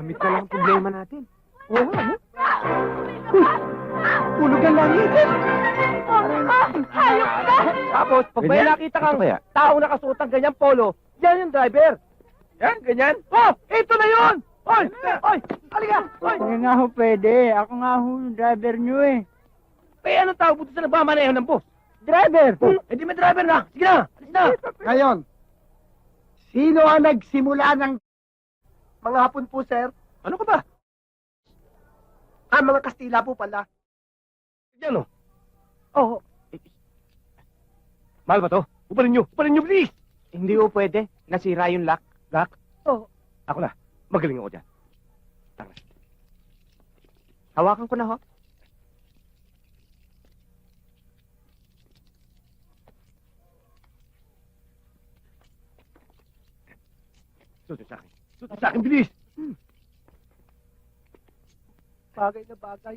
Damit na lang ang problema natin. Oo nga, no? Uy! Ulog ang langit! Hayop ka! Tapos, pag may Ganyan? nakita kang Ito kaya? taong nakasuot ng ganyang polo, yan yung driver. Yan, ganyan. Oh, ito na yun! Oy! Oy! Halika! Oy! Hindi nga ho pwede. Ako nga ho yung driver nyo eh. Eh, anong tawag mo sa nagmamaneho ng bus? Driver! Eh, di may driver na. Sige na, alis na. Ngayon, sino ang nagsimula ng mga hapon po, sir? Ano ka ba? Ah, mga Kastila po pala. Yan, oh. Oo. Mahal ba to? Uparin nyo! Uparin nyo, please! Hindi ho pwede. Nasira yung lock. Lock? Oo. Ako na. Magaling ako dyan. Tara. Hawakan ko na ho. Susunod sa akin. Sa akin, bilis! Bagay na bagay.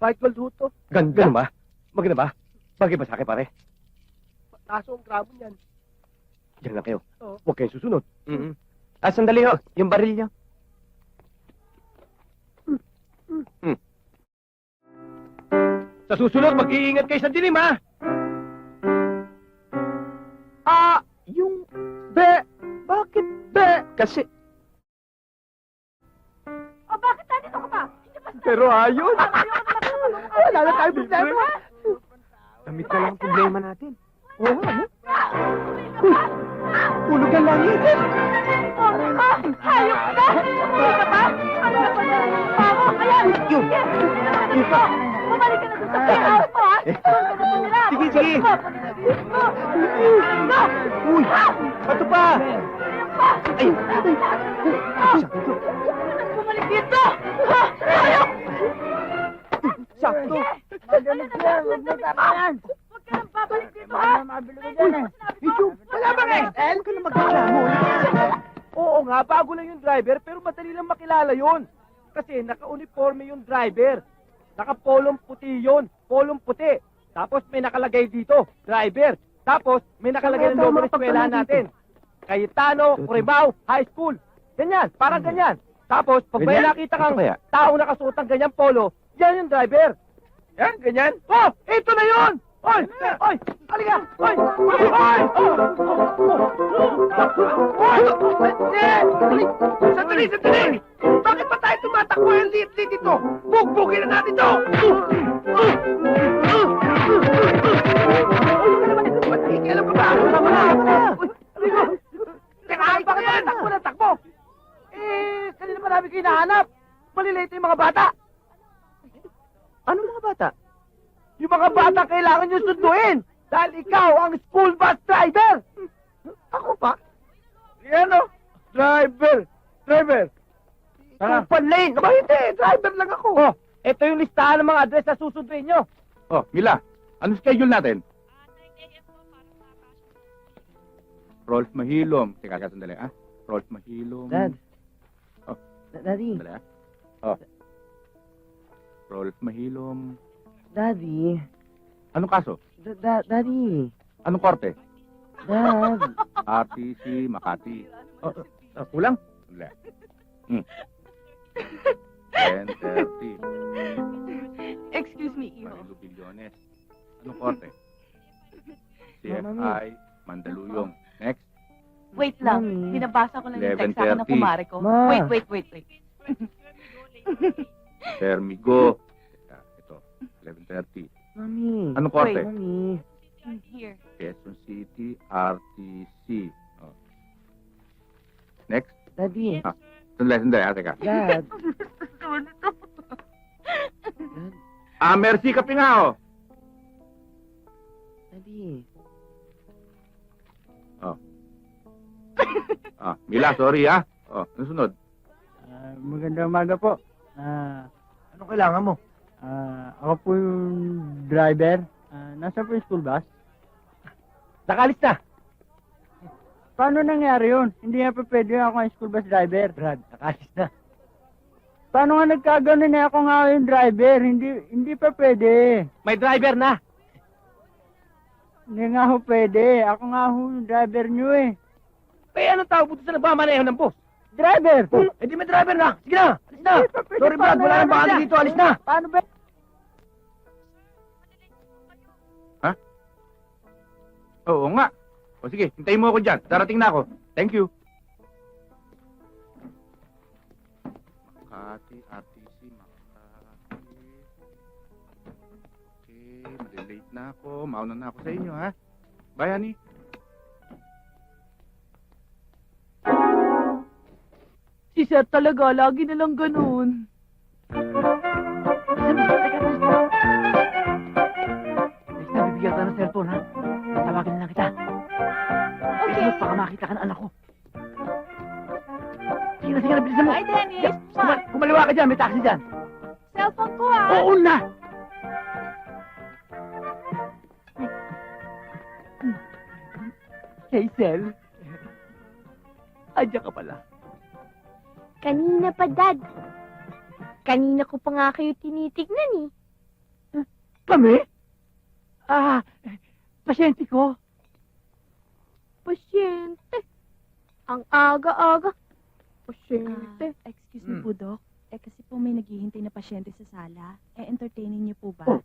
Fight gold ho to. Ganda ba? Maganda ba? Bagay ba sa akin, pare? Taso ang gramo niyan. Diyan lang kayo. Oo. Huwag kayong susunod. Mm Ah, sandali ho. Yung baril nyo. Sa susunod, mag-iingat kayo sa dilim, ha? Ah, yung be. Bakit be? Kasi, Pero ayos! Wala na tayo problema. Damit na lang ang problema natin. Oo nga, no? Uy! Ulog ang langit! Hayop ka! Hindi ka ba? Ano na ba na mo? Ayan! Yun! Ka! Bumalik ka na sa playhouse mo, ha? Sige, sige. Uy! Bato pa! Ay! Bumalik dito, ha? Medyo, wala bang XL? Huwag ka na magkakamon. Oo nga, bago lang yung driver, pero madali lang makilala yon. Kasi naka-uniforme yung driver. Naka-polong puti yon, polong puti. Tapos may nakalagay dito, driver. Tapos may nakalagay ng logo ng eskwela natin. Cayetano, Coribao, High School. Ganyan, parang ganyan. Tapos, pag may Ganyan? nakita kang Ito kaya? taong nakasuot ng ganyang polo, yan yung driver. Yan, ganyan. Oh, ito na yun! Oy! Oy! Halika! Oy! Oy! Oy! Oy! Oy! Sandali! Sandali! Bakit pa tayo tumatakbo yung liit-liit ito? Bugbugin na natin ito! Kailangan nyo sunduin dahil ikaw ang school bus driver. Ako pa? Yan o. Driver. Driver. Ikaw pa lane. Aba, hindi. Driver lang ako. Oh, ito yung listahan ng mga address na susunduin nyo. Oh, Mila, ano schedule natin? Rolf Mahilom. Teka, teka, sandali, ah. Rolf Mahilom. Dad. Oh. Daddy. Sandali, ah. Oh. Rolf Mahilom. Daddy. Anong kaso? Da- da- daddy. Anong korte? Dad. RTC, Makati. Oh, oh, oh, kulang? Sandali. Hmm. 10.30. Excuse me, Iho. Marilo Billones. Anong korte? CFI, Mandaluyong. Next. Wait lang. Mami. Binabasa ko lang yung text sa akin ng 11:30. kumare ko. Ma. Wait, wait, wait, wait. Termigo. Ito. 11.30. Mami. Anong korte? Mami. Here. Quezon City, RTC. Oh. Next. Daddy. Sandali, sandali. Ah, teka. Dad. Ah, Mercy Kapingao. Daddy. Ah, Mila, sorry ah. Oh, ano sunod? Ah, magandang umaga po. Ah, Ano kailangan mo? Ah, ako po yung driver. Ah, nasa po yung school bus? Nakalis na. Paano nangyari yun? Hindi nga pa pwede ako ang school bus driver. Brad, nakalis na. Paano nga nagkaganon na ako nga yung driver? Hindi hindi pa pwede. May driver na. Hindi nga ho pwede. Ako nga ho yung driver nyo eh. Eh, anong tawag mo sa nagmamaneho ng bus? Driver! Eh di may driver na. Sige na. Alis na. Sorry Brad, wala nang na. dito. Alis na. Paano ba? Oo nga. O sige, hintayin mo ako dyan. Darating na ako. Thank you. Makati, RTC, Makati. Okay, malilate na ako. Mauna na ako sa inyo, ha? Bye, honey. Sir talaga, lagi na lang ganun. Next time, bibigyan ka ng cellphone, ha? Tatawagan na lang kita. Okay. Mo, baka makita ka ng anak ko. Sige na, sige na, bilisan mo. Bye, Dennis. Yeah, kuma- kumaliwa ka dyan, may taxi dyan. Cellphone ko ah. Oo na! Hazel? Andiyan ka pala. Kanina pa, Dad. Kanina ko pa nga kayo tinitignan eh. Kami? Ah, pasyente ko. Pasyente. Ang aga-aga. Pasyente. Ah, excuse me Hmm. po, Doc. Eh, kasi po may naghihintay na pasyente sa sala. Eh, entertaining niyo po ba? Oh.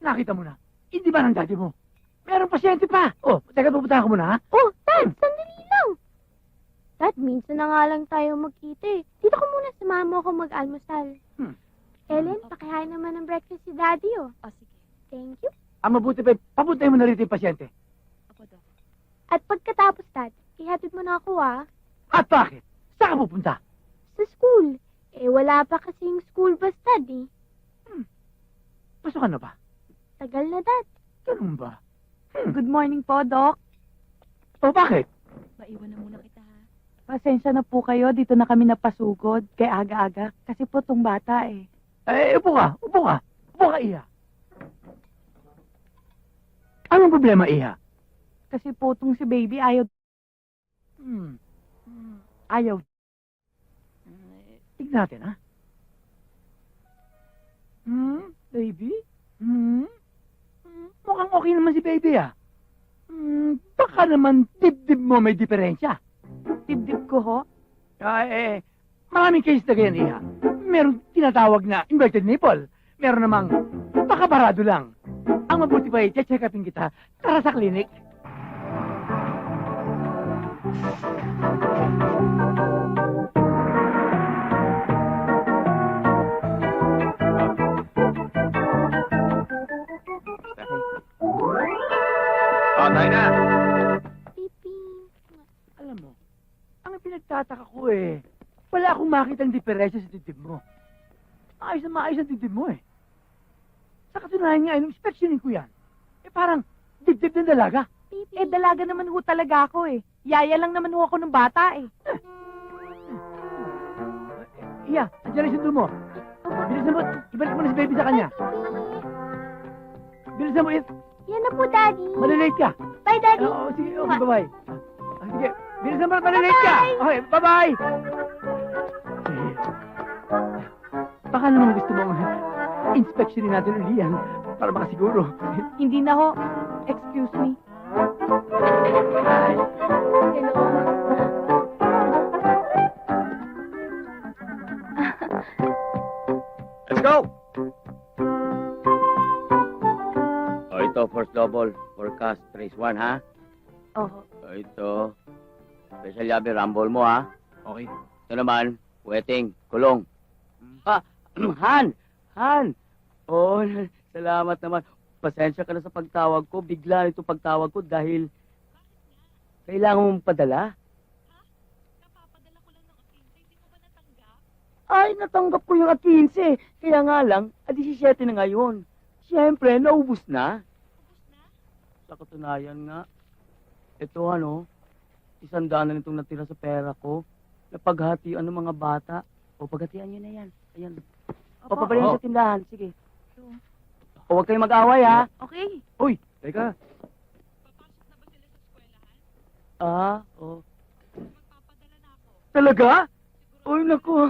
Nakita mo na. Hindi ba ng daddy mo? Meron pasyente pa. Oh, teka, pupuntahan ko muna, ha? Oh, Dad, lang. Dad, minsan na nga lang tayo magkita eh. Dito ko muna samahan mo ako mag-almusal. Hmm. Ellen, pakihain naman ng breakfast si Daddy oh. Oh, sige. Thank you. Ang mabuti pa, papuntahin mo na rito yung pasyente. Opo, Doc. At pagkatapos, Dad, ihatid mo na ako ah. At bakit? Saan ka pupunta? Sa school. Eh, wala pa kasing school bus, Dad eh. Pasukan na ba? Tagal na, Dad. Ganun ba? Hmm. Good morning po, Doc. O bakit? Maiwan na muna kita? Pasensya na po kayo. Dito na kami napasugod. Kay aga-aga. Kasi po tong bata eh. Eh, upo ka, upo ka. Upo ka, Iha. Anong problema, Iha? Kasi po tong si baby ayaw, Hmm. Hmm. ayaw. Tignan natin, ha? Hmm? Baby? Hmm? Hmm, Mukhang okay naman si baby, ah. Hmm, baka naman dibdib mo may diferensya. Dibdib ko ho. Ah, eh, maraming case na ganyan, Iha. Meron tinatawag na inverted nipple. Meron namang baka barado lang. Ang mabuti pa, i-check upin kita para sa clinic. Oh, tayo na. Pinagtataka ko eh, wala akong makitang diferensya sa dibdib mo. Ayos na maayos ang dibdib mo eh. Sa katunayan nga, nung inspeksyonin ko yan, eh parang dibdib ng dalaga. Pipi. Eh, dalaga naman ho talaga ako eh. Yaya lang naman ho ako ng bata eh. Iya, andiyan ang sundo mo. Bilisan mo, ibalik mo na si baby sa kanya. Bilisan mo, it, Yan na po, Daddy. malilate ka. Bye, Daddy. Oo, sige, okay, bye-bye. Ah, sige, bilisan mo na, malilate ka. Okay, bye-bye. Baka naman gusto mong inspeksyonin natin uli yan para makasiguro. Hindi na ho. Excuse me. Let's go! O ito, first double, forecast, trace 1, ha? Oo. O ito, special yabe, rumble mo, ha? Okay. Ito naman, wetting, kulong. Ah, Han! Han! Oh, salamat naman. Pasensya ka na sa pagtawag ko. Bigla nito pagtawag ko dahil kailangan mong padala. Ay, natanggap ko yung at 15. Kaya nga lang, at 17 na ngayon. Siyempre, naubos na. Sa katunayan nga, ito ano, isang daan na nitong natira sa pera ko. Napaghatian ng mga bata. O, paghatian nyo na yan. Ayan. O, pabalhin sa tindahan. Sige. O, huwag kayong mag-away, ha? Okay. Uy, teka. Ah, o. Talaga? Uy, naku.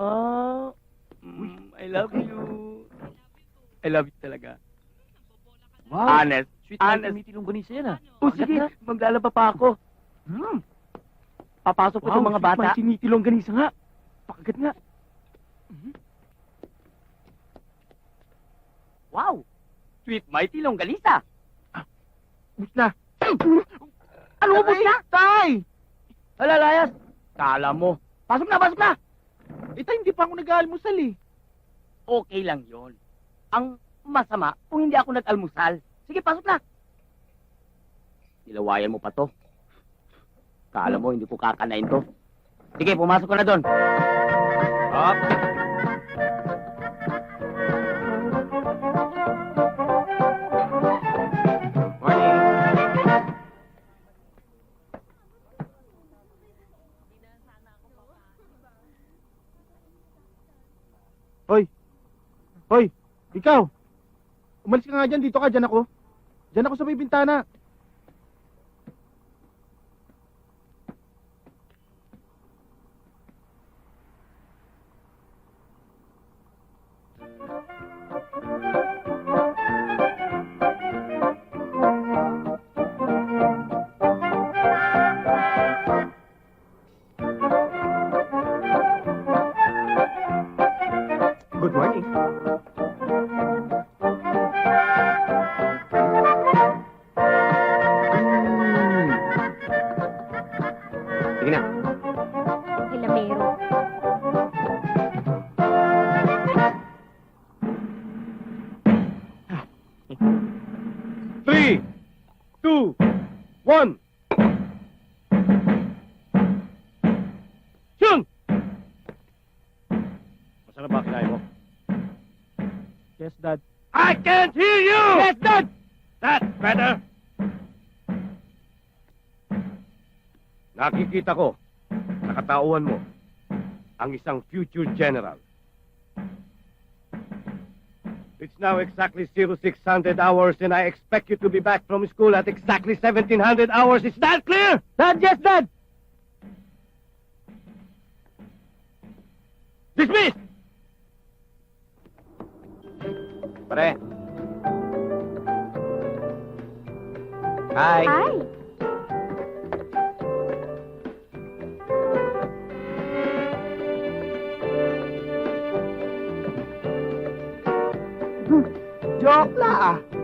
ah, mm, I love you. I love you talaga. Wow. Honest. Sweet Honest. meeting longganisa yan ah. O, sige. Maglalaba pa ako. Hmm. Papasok po itong mga bata. May sinitilong ganisa nga. Pakagat nga. Wow! Sweet Mighty Longganisa. Bus na. Ano ubos na? Tay! Alalayas. Kala mo. Pasok na, pasok na. Eh, tay, hindi pa ako nag-aalmusal eh. Okay lang yon. Ang masama kung hindi ako nag-almusal. Sige, pasok na. Nilawayan mo pa to. Kala mo, hindi ko kakanain to. Sige, pumasok ka na doon. Up. Hoy! Hoy! Ikaw! Umalis ka nga dyan, dito ka, dyan ako. Dyan ako sa may bintana. Masarap ba kinain mo? Yes, Dad. I can't hear you! Yes, Dad! That's better. Nakikita ko, nakatauhan mo, ang isang future general. It's now exactly 0600 hours and I expect you to be back from school at exactly 1700 hours. Is that clear? Dad, yes, Dad! Dismiss! Pare. Hi. Hi! Joke la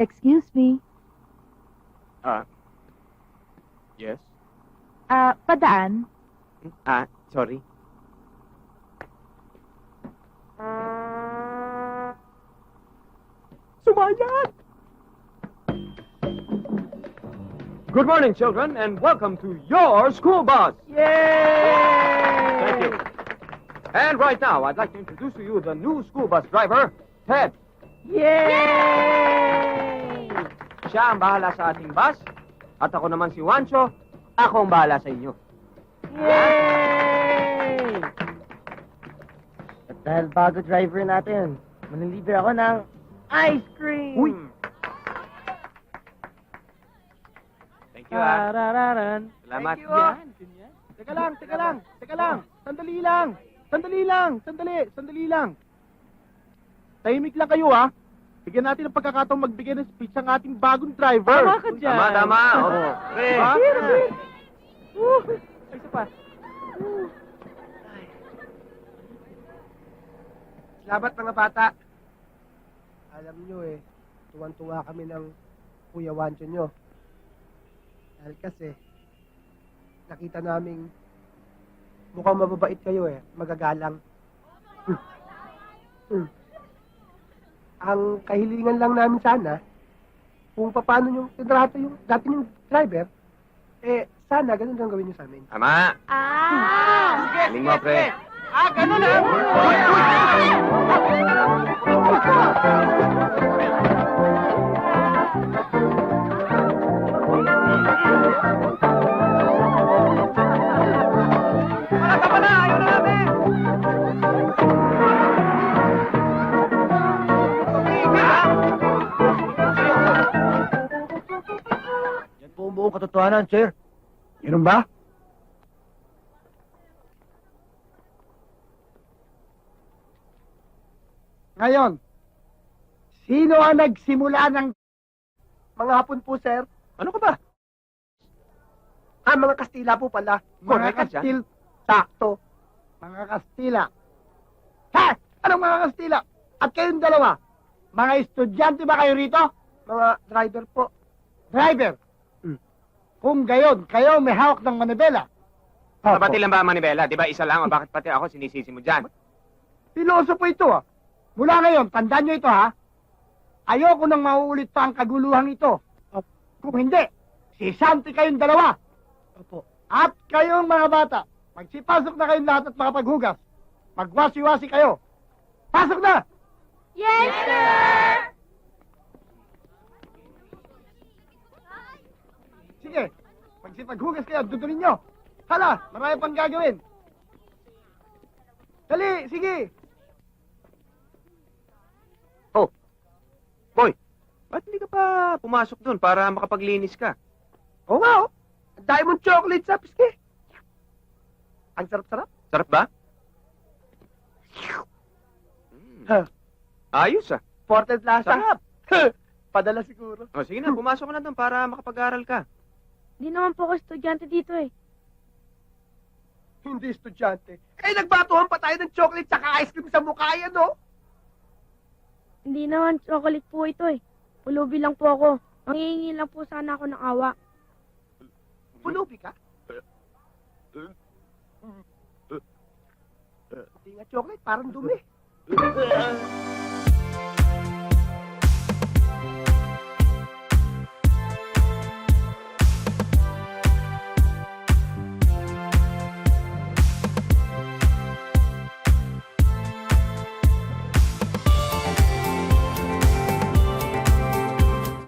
Excuse me. Ah. Yes? Ah, padaan. Ah, sorry. Sumayat! Good morning, children, and welcome to your school bus. Yay! Thank you. And right now, I'd like to introduce to you the new school bus driver, Ted. Yay! Siya ang bahala sa ating bus, at ako naman si Wancho, ako ang bahala sa inyo. Yay! At dahil bago driver natin, manilibre ako ng ice cream! Uy! Thank you, ah. Tarararan. Salamat. Thank you, ah. Teka lang, teka lang, teka lang. Sandali lang. Sandali lang, sandali, sandali lang. Tahimik lang kayo ha. Bigyan natin ng pagkakataong magbigay ng speech ang ating bagong driver. Tama ka dyan. Tama, tama. Oo. Oh. Diba? Uh, Ay, isa pa. Salamat mga bata. Alam nyo eh, tuwan-tuwa kami ng Kuya Wancho nyo. Dahil kasi, nakita naming mukhang mababait kayo eh, magagalang. Hmm. Ang kahilingan lang namin sana, kung paano yung tinrato yung dati yung driver, eh, sana ganun lang gawin nyo sa amin. Tama. Ah! Galing mo, pre. Ah, ganun ah! Yan po ang buong katotohanan, sir. Ganun ba? Ngayon, sino ang nagsimula ng mga hapon po, sir? Ano ka ba? Ah, mga Kastila po pala. Mga Correct ka. Kastil, sakto. Mga Kastila. Ha? Anong mga Kastila? At kayong dalawa, mga estudyante ba kayo rito? Mga driver po. Driver? Kung gayon, kayo may hawak ng manibela. Kapati lang ba manibela? Di ba isa lang? O bakit pati ako sinisisi mo dyan? Piloso po ito ah. Mula ngayon, tandaan nyo ito ha. Ayoko nang mauulit pa ang kaguluhang ito. Kung hindi, sisanti kayong dalawa. Opo. At kayong mga bata, magsipasok na kayong lahat at makapaghugas. Magwasi-wasi kayo. Pasok na! Yes, sir! Sige, magsipaghugas kayo, dudunin nyo. Hala, marami pang gagawin. Dali, sige. Ba't hindi ka pa pumasok doon para makapaglinis ka? Oo nga, oh. Mong chocolate sa piske. Ang sarap-sarap. Sarap ba? Mm. Huh. Ayos ah. Ported lasa. Sarap. Padala siguro. O sige na, pumasok ka na doon para makapag-aral ka. Hindi naman po ako estudyante dito eh. Hindi estudyante. Eh, nagbatuhan pa tayo ng chocolate sa ice cream sa mukha yan, no? Hindi naman chocolate po ito eh. Pulubi lang po ako. Mangingi lang po sana ako ng awa. Pulubi ka? Hindi nga chocolate, parang dumi.